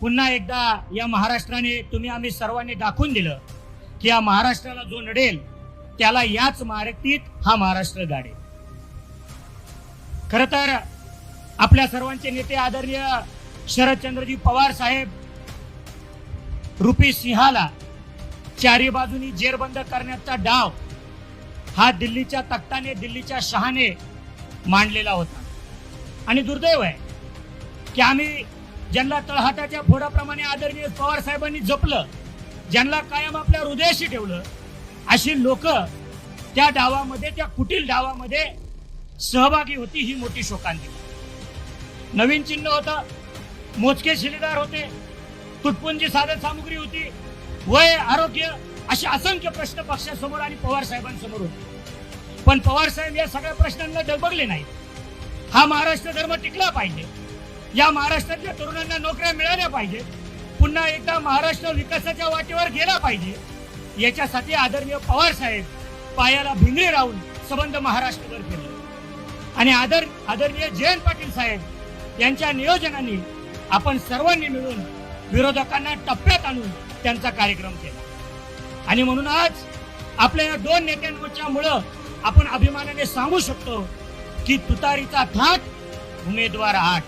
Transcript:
पुन्हा एकदा या महाराष्ट्राने तुम्ही आम्ही सर्वांनी दाखवून दिलं की या महाराष्ट्राला जो नडेल त्याला याच मारतीत हा महाराष्ट्र गाडेल. खर तर आपल्या सर्वांचे नेते आदरणीय शरदचंद्रजी पवार साहेब रुपी सिंहाला चारी बाजूनी जेरबंद करण्याचा डाव हा दिल्लीच्या तख्ताने दिल्लीच्या शहाने मांडलेला होता. आणि दुर्दैव आहे की आम्ही ज्यांना तळहाताच्या फोडाप्रमाणे आदरणीय पवार साहेबांनी जपलं ज्यांना कायम आपल्या हृदयाशी ठेवलं अशी लोक त्या डावामध्ये त्या कुटील डावामध्ये सहभागी होती ही मोठी शोकांती. नवीन चिन्ह होतं. मोजके शिलेदार होते. तुटपुंजी साधन सामुग्री होती. वय आरोग्य असे असंख्य प्रश्न पक्षासमोर आणि पवार साहेबांसमोर होते. पण पवार साहेब या सगळ्या प्रश्नांना डगबगले नाहीत. हा महाराष्ट्र धर्म टिकला पाहिजे. या महाराष्ट्रातल्या तरुणांना नोकऱ्या मिळाल्या पाहिजे पुन्हा एकदा महाराष्ट्र विकासाच्या वाटेवर गेला पाहिजे. याच्यासाठी आदरणीय पवार साहेब पायाला भिंगरी राहून संबंध महाराष्ट्रभर केले आणि आदर आदरणीय जयंत पाटील साहेब यांच्या नियोजनाने आपण सर्वांनी मिळून विरोधकांना टप्प्यात आणून त्यांचा कार्यक्रम केला. आणि म्हणून आज आपल्या या दोन नेत्यांच्यामुळं आपण अभिमानाने सांगू शकतो की तुतारीचा थाट उमेदवार आठ.